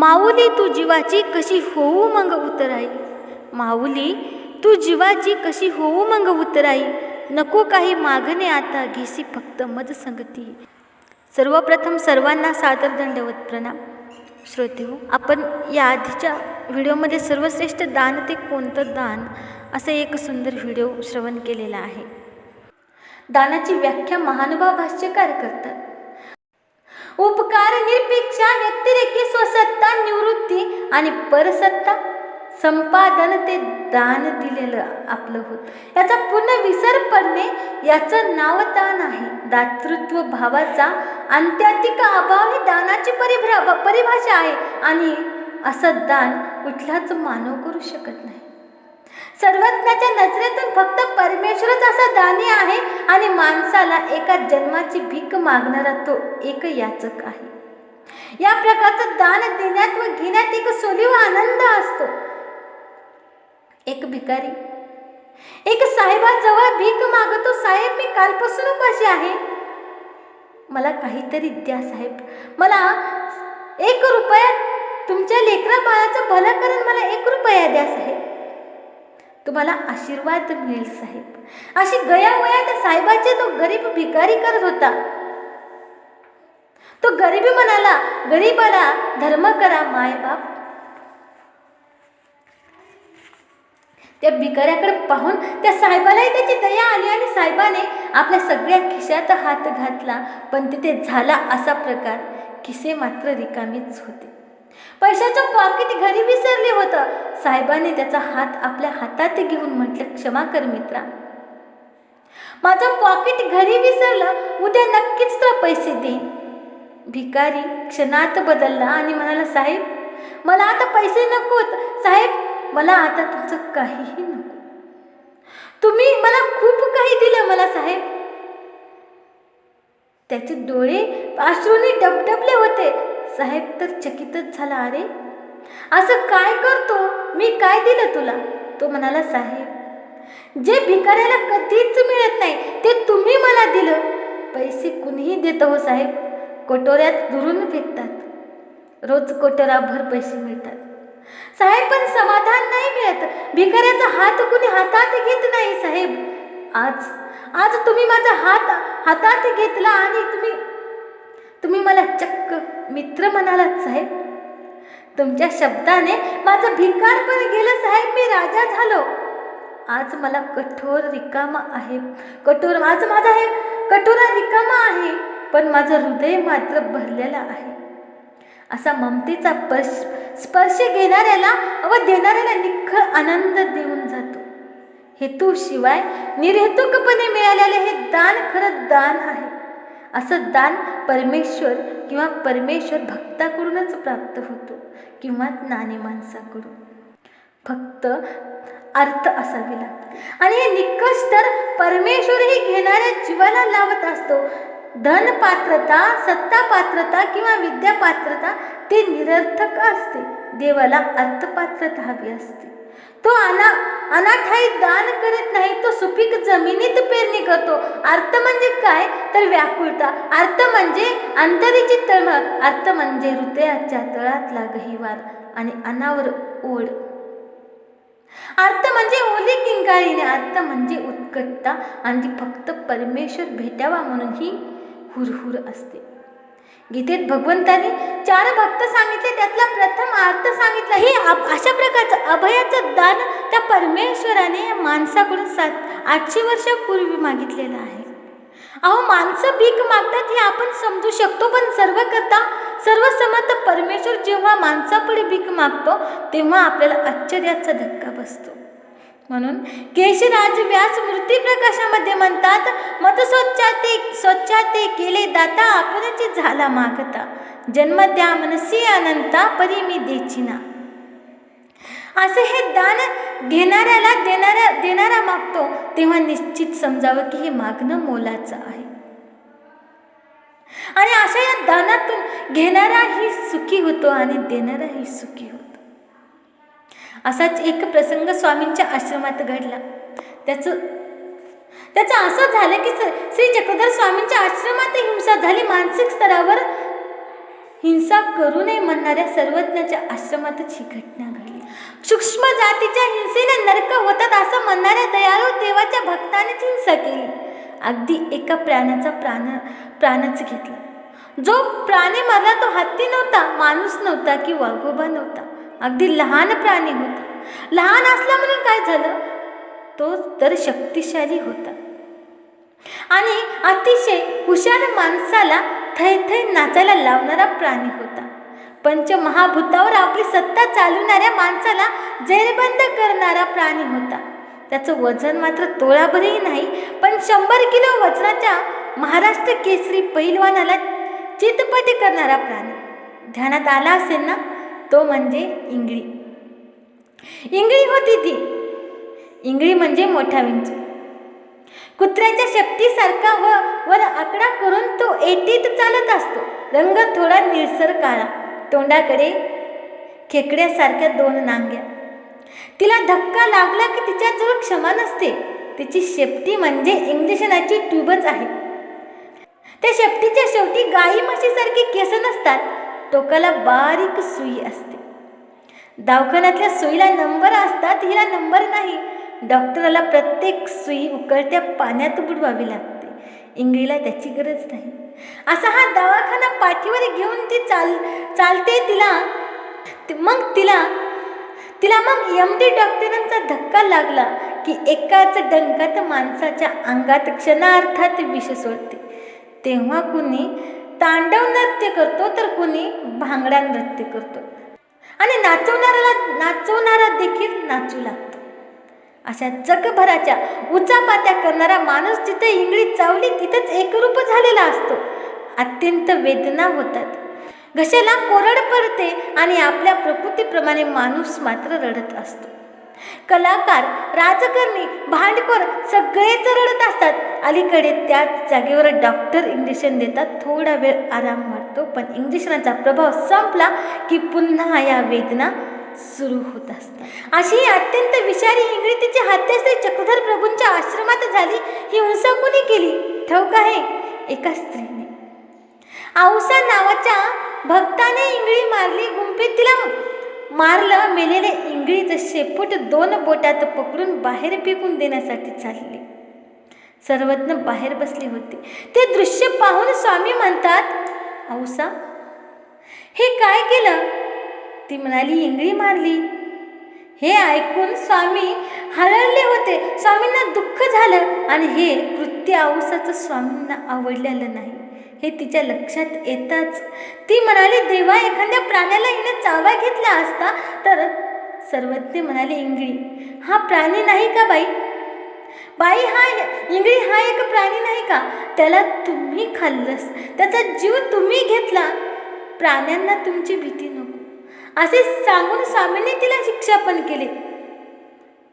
माऊली तू जीवाची कशी होऊ मग उतराई? माऊली तू जीवाची कशी होऊ मग उतराई? नको काही मागणे आता घेसी फक्त मज संगती. सर्वप्रथम सर्वांना सादर दंडवत प्रणाम. श्रोते हो आपण या आधीच्या व्हिडिओमध्ये सर्वश्रेष्ठ दान ते कोणतं दान? असं एक सुंदर व्हिडिओ श्रवण केलेला आहे. दानाची व्याख्या महानुभाव भाष्यकार करतात. उपकार निरपेक्षा व्यतिरेकी स्वसत्ता निवृत्ती आणि परसत्ता संपादन ते दान दिलेलं आपलं होत. याचा पुन्हा विसर पडणे याचं नाव दान आहे. दातृत्व भावाचा अंत्यातिक अभाव ही दानाची परिभ्रा परिभाषा आहे. आणि असं दान कुठलाच मानव करू शकत नाही. सर्वज्ञाच्या नजरेतून फक्त परमेश्वरच असा दानी आहे आणि माणसाला एका जन्माची भीक मागणारा तो एक याचक आहे. या प्रकारचं दान देण्यात व घेण्यात एक सोलीव आनंद असतो. एक भिकारी एक साहेबाजवळ भीक मागतो साहेब मी कालपासून उपाशी आहे. मला काहीतरी द्या साहेब. मला एक रुपया तुमच्या लेकरा बाळाचं भलं करून मला एक रुपया द्या साहेब. तुम्हाला आशीर्वाद मिळेल साहेब. अशी गया वया त्या साहेबाचे तो गरीब भिकारी करत होता. तो गरीबी म्हणाला गरीबाला धर्म करा माय बाप त्या भिकाऱ्याकडे पाहून त्या साहेबालाही त्याची दया आली आणि साहेबाने आपल्या सगळ्या खिशात हात घातला पण तिथे झाला असा प्रकार खिसे मात्र रिकामीच होते. पैशाचं पॉकेट घरी विसरले होतं. साहेबाने त्याचा हात आपल्या हातात घेऊन म्हटलं क्षमा कर मित्रा. माझं पॉकेट घरी विसरलं उद्या नक्कीच तुला पैसे देईन. भिकारी क्षणात बदलला आणि म्हणाला साहेब मला आता पैसे नकोत. साहेब मला आता तुमचं काहीही नको. तुम्ही मला खूप काही दिलं मला साहेब. त्याचे डोळे अश्रूने डबडबले होते. साहेब तर चकितच झाला अरे असं काय करतो? मी काय दिलं तुला? तो म्हणाला साहेब जे भिकाऱ्याला कधीच मिळत नाही ते तुम्ही मला दिलं. पैसे कुणीही देतं हो साहेब. कोटोऱ्यात दुरून फेकतात. रोज कोटोराभर पैसे मिळतात. साहेब पण समाधान नाही मिळत. भिकाऱ्याचा हात कुणी हातात घेत नाही साहेब. आज आज तुम्ही माझा हात हातात घेतला आणि तुम्ही तुम्ही मला चक्क मित्र म्हणालात साहेब तुमच्या शब्दाने माझं भिकार पण गेलं साहेब. मी राजा झालो. आज मला कठोर रिकामा आहे. कठोर आज माझा हे कठोरा रिकामा आहे. पण माझं हृदय मात्र भरलेलं आहे. असा ममतेचा पर्श स्पर्श घेणाऱ्याला व देणाऱ्याला निखळ आनंद देऊन जातो. हेतूशिवाय निर्हेतुकपणे मिळालेले हे दान खरं दान आहे. असं दान परमेश्वर किंवा परमेश्वर भक्ताकडूनच प्राप्त होतो किंवा ज्ञानी माणसाकडून. फक्त अर्थ असावी लागते आणि हे निकष तर परमेश्वरही घेणाऱ्या जीवाला लावत असतो. धन पात्रता सत्ता पात्रता किंवा विद्या पात्रता ते निरर्थक असते. देवाला अर्थपात्रता हवी असते. तो अना अनाठाई दान करीत नाही तो सुपीक जमिनीत पेरणी करतो. अर्थ म्हणजे काय? तर व्याकुळता अर्थ म्हणजे अंतरीची तळमळ. अर्थ म्हणजे हृदयाच्या तळातला गहिवार आणि अनावर ओढ. अर्थ म्हणजे ओली किंकाळीने अर्थ म्हणजे उत्कटता आणि ती फक्त परमेश्वर भेटावा म्हणून ही हुरहुर असते. गीतेत भगवंताने चार भक्त सांगितले त्यातला प्रथम अर्थ सांगितला. हे अशा प्रकारचं अभयाचं दान त्या परमेश्वराने माणसाकडून सात आठशे वर्षापूर्वी मागितलेलं आहे. अहो माणसं भीक मागतात हे आपण समजू शकतो पण सर्व करता सर्वसमर्थ परमेश्वर जेव्हा माणसापुढे भीक मागतो तेव्हा आपल्याला आश्चर्याचा धक्का बसतो. म्हणून केशराज व्यास मूर्ती प्रकाशामध्ये म्हणतात मत स्वच्छाते स्वच्छाते केले दाता आपणची झाला मागता. जन्म द्या मनसी अनंता परी मी देचिना. असे हे दान घेणाऱ्याला देणाऱ्या देणारा मागतो तेव्हा निश्चित समजावं की हे मागणं मोलाचं आहे. आणि अशा या दानातून घेणाराही सुखी होतो आणि देणाराही सुखी होतो. असाच एक प्रसंग स्वामींच्या आश्रमात घडला. त्याचं त्याचं असं झालं की श्री चक्रधर स्वामींच्या आश्रमात हिंसा झाली. मानसिक स्तरावर हिंसा करू नये म्हणणाऱ्या सर्वज्ञाच्या आश्रमातच ही घटना घडली. सूक्ष्म जातीच्या हिंसेने नरक होतात असं म्हणणाऱ्या दयाळू देवाच्या भक्तानेच हिंसा केली. अगदी एका प्राण्याचा प्राण प्राणच घेतला. जो प्राणी मरला तो हत्ती नव्हता माणूस नव्हता की वाघोबा नव्हता. अगदी लहान प्राणी होता. लहान असला म्हणून काय झालं? तो तर शक्तिशाली होता. आणि अतिशय हुशार माणसाला थै थै नाचायला लावणारा प्राणी होता. पंचमहाभूतावर आपली सत्ता चालवणाऱ्या माणसाला जेरबंद करणारा प्राणी होता. त्याचं वजन मात्र तोळाभरही नाही पण शंभर किलो वजनाच्या महाराष्ट्र केसरी पैलवानाला चितपटी करणारा प्राणी. ध्यानात आला असेल ना? तो म्हणजे इंगळी. इंगळी होती ती. इंगळी म्हणजे मोठा विंचू. कुत्र्याच्या शेपटीसारखा व वर आकडा करून तो एटीत चालत असतो. रंग थोडा निळसर काळा. तोंडाकडे खेकड्यासारख्या दोन नांग्या. तिला धक्का लागला की तिच्याजवळ क्षमा नसते. तिची शेपटी म्हणजे इंजेक्शनाची ट्यूबच आहे. त्या शेपटीच्या शेवटी गाई म्हशीसारखी केस नसतात. टोकाला बारीक सुई असते. दवाखान्यातल्या सुईला नंबर असतात हिला नंबर नाही. डॉक्टराला प्रत्येक सुई उकळत्या पाण्यात बुडवावी लागते. इंगळीला त्याची गरज नाही. असा हा दवाखाना पाठीवर घेऊन ती चाल चालते तिला. मग तिला तिला मग एम डी डॉक्टरांचा धक्का लागला की एकाच डंकात माणसाच्या अंगात क्षणार्थात विष सोडते. तेव्हा कुणी तांडव नृत्य करतो तर कुणी भांगडा नृत्य करतो. आणि नाचवणाऱ्याला नाचवणारा देखील नाचू लागतो. अशा जगभराच्या उचापात्या करणारा माणूस जिथे इंगळी चावली तिथंच एकरूप झालेला असतो. अत्यंत वेदना होतात. घशाला कोरड पडते आणि आपल्या प्रकृतीप्रमाणे माणूस मात्र रडत असतो. कलाकार राजकारणी भांडखोर सगळेच रडत असतात. अलीकडे त्याच जागेवर डॉक्टर इंजेक्शन देतात. थोडा वेळ आराम वाटतो पण इंजेक्शनाचा प्रभाव संपला की पुन्हा या वेदना सुरू होत असतात. अशी ही अत्यंत विषारी इंगळी तिची हत्या श्री चक्रधर प्रभूंच्या आश्रमात झाली. ही हिंसा कोणी केली? ठाऊक आहे एका स्त्रीने. औसा नावाच्या भक्ताने इंगळी मारली गुंफेत तिला मारलं मेलेले इंगळीचं शेपूट दोन बोटात पकडून बाहेर फेकून देण्यासाठी चालले. सर्वज्ञ बाहेर बसले होते. ते दृश्य पाहून स्वामी म्हणतात औसा हे काय केलं ती म्हणाली इंगळी मारली हे ऐकून स्वामी हळळले होते. स्वामींना दुःख झालं आणि हे कृत्य औसाचं स्वामींना आवडलेलं नाही. हे तिच्या लक्षात येताच. ती म्हणाली देवा एखाद्या प्राण्याला हिने चावा घेतला असता तर? सर्वज्ञ म्हणाले इंगळी हा प्राणी नाही का बाई? बाई हा इंगळी हा एक प्राणी नाही का? त्याला तुम्ही खाल्लंस त्याचा जीव तुम्ही घेतला. प्राण्यांना तुमची भीती नको. असे सांगून स्वामीने तिला शिक्षा पण केले.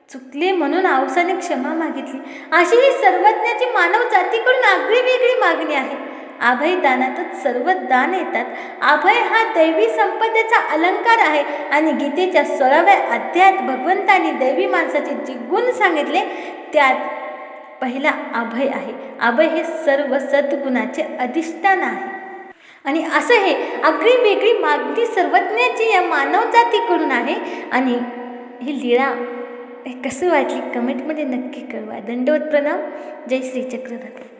चुकले म्हणून आवसाने क्षमा मागितली. अशी ही सर्वज्ञाची मानव जातीकडून आगळी वेगळी मागणी आहे. अभय दानातच सर्व दान येतात. अभय हा दैवी संपदेचा अलंकार आहे आणि गीतेच्या सोळाव्या अध्यायात भगवंतांनी दैवी माणसाचे जे गुण सांगितले त्यात पहिला अभय आहे. अभय हे सर्व सद्गुणाचे अधिष्ठान आहे. आणि असं हे आगळी वेगळी मागणी सर्वज्ञाची या मानव जातीकडून आहे. आणि ही लीळा हे कसं वाटली? कमेंटमध्ये नक्की कळवा. दंडवत प्रणाम. जय श्री चक्रधर.